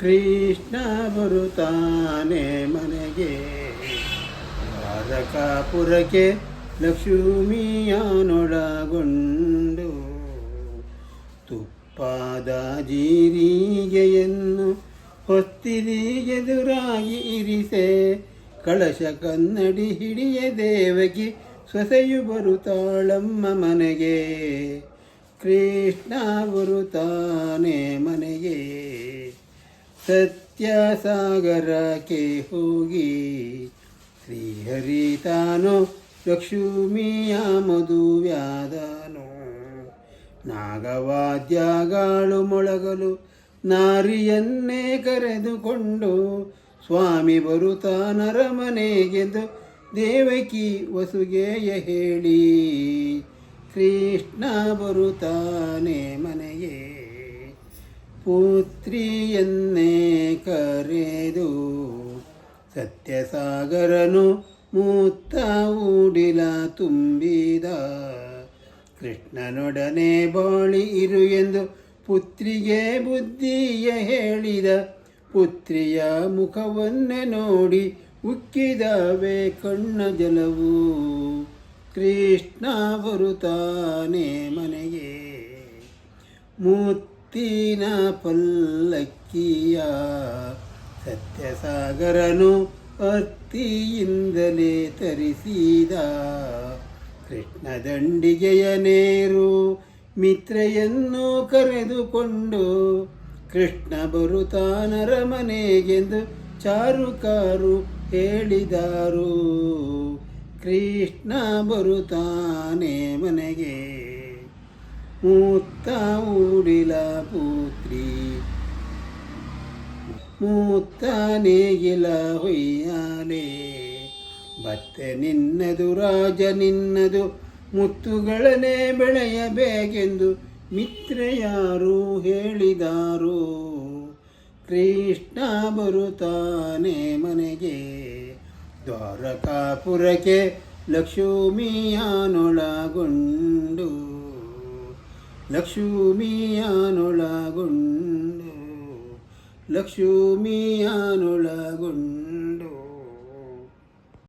ಕೃಷ್ಣ ಬರುತ್ತಾನೆ ಮನೆಗೆ. ದ್ವಾರಕಾಪುರಕ್ಕೆ ಲಕ್ಷ್ಮಿಯನೊಳಗೊಂಡು ತುಪ್ಪಾದ ಜೀರಿಗೆಯನ್ನು ಹೊತ್ತಿರಿ ಎದುರಾಗಿ ಇರಿಸೆ. ಕಳಶ ಕನ್ನಡಿ ಹಿಡಿಯ ದೇವಗಿ ಸೊಸೆಯು ಬರುತ್ತಾಳಮ್ಮ ಮನೆಗೆ. ಕೃಷ್ಣ ಬರುತ್ತಾನೆ ಮನೆಗೆ. ಸತ್ಯ ಸಾಗರಕ್ಕೆ ಹೋಗಿ. ಶ್ರೀಹರಿ ತಾನು ಲಕ್ಷ್ಮಿಯ ಮದುವ್ಯಾದನು ನಾಗವಾದ್ಯಗಳು ಮೊಳಗಲು ನಾರಿಯನ್ನೇ ಕರೆದುಕೊಂಡು ಸ್ವಾಮಿ ಬರುತ್ತಾನರ ಮನೆಗೆಂದು ದೇವಕಿ ವಸುಗೆಯ ಹೇಳಿ. ಕೃಷ್ಣ ಬರುತ್ತಾನೆ ಮನೆಗೆ. ಪುತ್ರಿಯನ್ನೇ ಕರೆದು ಸತ್ಯಸಾಗರನು ಮೂತ್ತ ಊಡಿಲ ತುಂಬಿದ. ಕೃಷ್ಣನೊಡನೆ ಬಾಳಿ ಇರು ಎಂದು ಪುತ್ರಿಗೆ ಬುದ್ಧಿಯ ಹೇಳಿದ. ಪುತ್ರಿಯ ಮುಖವನ್ನೇ ನೋಡಿ ಉಕ್ಕಿದವೆ ಕಣ್ಣ ಜಲವು. ಕೃಷ್ಣ ಬರುತ್ತಾನೆ ಮನೆಗೆ. ಮುತ್ತಿನ ಪಲ್ಲಕ್ಕಿಯ ಸತ್ಯಸಾಗರನು ಅತ್ತಿಯಿಂದಲೇ ತರಿಸಿದ. ಕೃಷ್ಣ ದಂಡಿಗೆಯ ನೇರು ಮಿತ್ರೆಯನ್ನು ಕರೆದುಕೊಂಡು ಕೃಷ್ಣ ಬರುತ್ತಾನರ ಮನೆಗೆಂದು ಚಾರುಕಾರು ಹೇಳಿದಾರು. ಕೃಷ್ಣ ಬರುತ್ತಾನೆ ಮನೆಗೆ. ಮೂತ್ತ ಪುತ್ರಿ. ಮೂತ್ತ ನೇಗಿಲ ನಿನ್ನದು, ರಾಜ ನಿನ್ನದು, ಮುತ್ತುಗಳನ್ನೇ ಬೆಳೆಯಬೇಕೆಂದು ಮಿತ್ರೆಯಾರು ಹೇಳಿದಾರು. ಕೃಷ್ಣ ಬರುತ್ತಾನೆ ಮನೆಗೆ, ದ್ವಾರಕಾಪುರಕ್ಕೆ ಲಕ್ಷ್ಮಿಯನೊಳಗೊಂಡು. ಲಕ್ಷ್ಮಿಯನೊಳಗೊಂಡು ಲಕ್ಷ್ಮಿಯನೊಳಗೊಂಡು